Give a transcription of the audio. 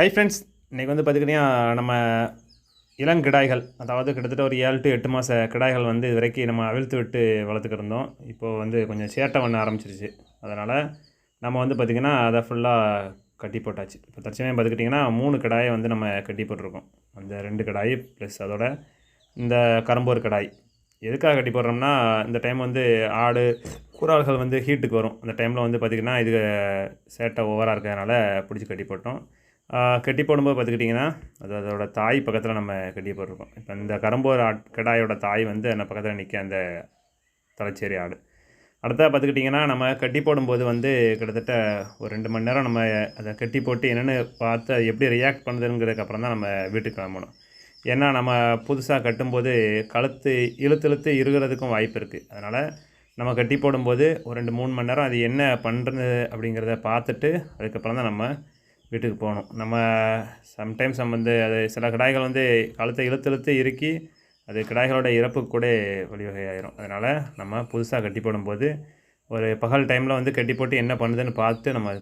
Hi friends இன்றைக்கி வந்து பார்த்துக்கிட்டிங்கன்னா நம்ம இளங்கிடாய்கள் அதாவது கிட்டத்தட்ட ஒரு ஏழு டு எட்டு மாத கிடாய்கள் வந்து இது வரைக்கும் நம்ம அவிழ்த்து விட்டு வளர்த்துக்கிருந்தோம் இப்போது வந்து கொஞ்சம் சேட்டை பண்ண ஆரம்பிச்சிருச்சு. அதனால் நம்ம வந்து பார்த்திங்கன்னா அதை ஃபுல்லாக கட்டி போட்டாச்சு. இப்போ தற்சமயம் பார்த்துக்கிட்டிங்கன்னா மூணு கிடாயை வந்து நம்ம கட்டி போட்டிருக்கோம். அந்த ரெண்டு கிடாய் ப்ளஸ் அதோட இந்த கரும்போர் கடாய். எதுக்காக கட்டி போடுறோம்னா இந்த டைம் வந்து ஆடு குறால்கள் வந்து ஹீட்டுக்கு வரும். அந்த டைமில் வந்து பார்த்திங்கன்னா இது சேட்டை ஓவராக இருக்கிறதுனால பிடிச்சி கட்டி போட்டோம். கட்டி போடும்போது பார்த்துக்கிட்டிங்கன்னா அது அதோட தாய் பக்கத்தில் நம்ம கட்டி போட்டிருக்கோம். இப்போ இந்த கரும்போர் ஆட் தாய் வந்து அந்த பக்கத்தில் நிற்க அந்த தலைச்சேரி ஆடு. அடுத்தா பார்த்துக்கிட்டிங்கன்னா நம்ம கட்டி போடும்போது வந்து கிட்டத்தட்ட ஒரு ரெண்டு மணி நேரம் நம்ம அதை கட்டி போட்டு என்னென்னு பார்த்து அது எப்படி ரியாக்ட் பண்ணுதுங்கிறதுக்கு அப்புறம் தான் நம்ம வீட்டுக்கு கிளம்பணும். ஏன்னா நம்ம புதுசாக கட்டும்போது கழுத்து இழுத்து இழுத்து இருக்கிறதுக்கும் வாய்ப்பு இருக்குது அதனால் நம்ம கட்டி போடும்போது ஒரு ரெண்டு மூணு மணி நேரம் அது என்ன பண்ணுறது அப்படிங்கிறத பார்த்துட்டு அதுக்கப்புறம் தான் நம்ம வீட்டுக்கு போகணும். நம்ம சம்டைம்ஸ் நம்ம வந்து அது சில கிடாய்கள் வந்து கழுத்தை இழுத்து இழுத்து இறுக்கி அது கிடாய்களோட இறப்புக்கு கூட வழிவகையாயிரும். அதனால் நம்ம புதுசாக கட்டி போடும்போது ஒரு பகல் டைமில் வந்து கட்டி போட்டு என்ன பண்ணுதுன்னு பார்த்து நம்ம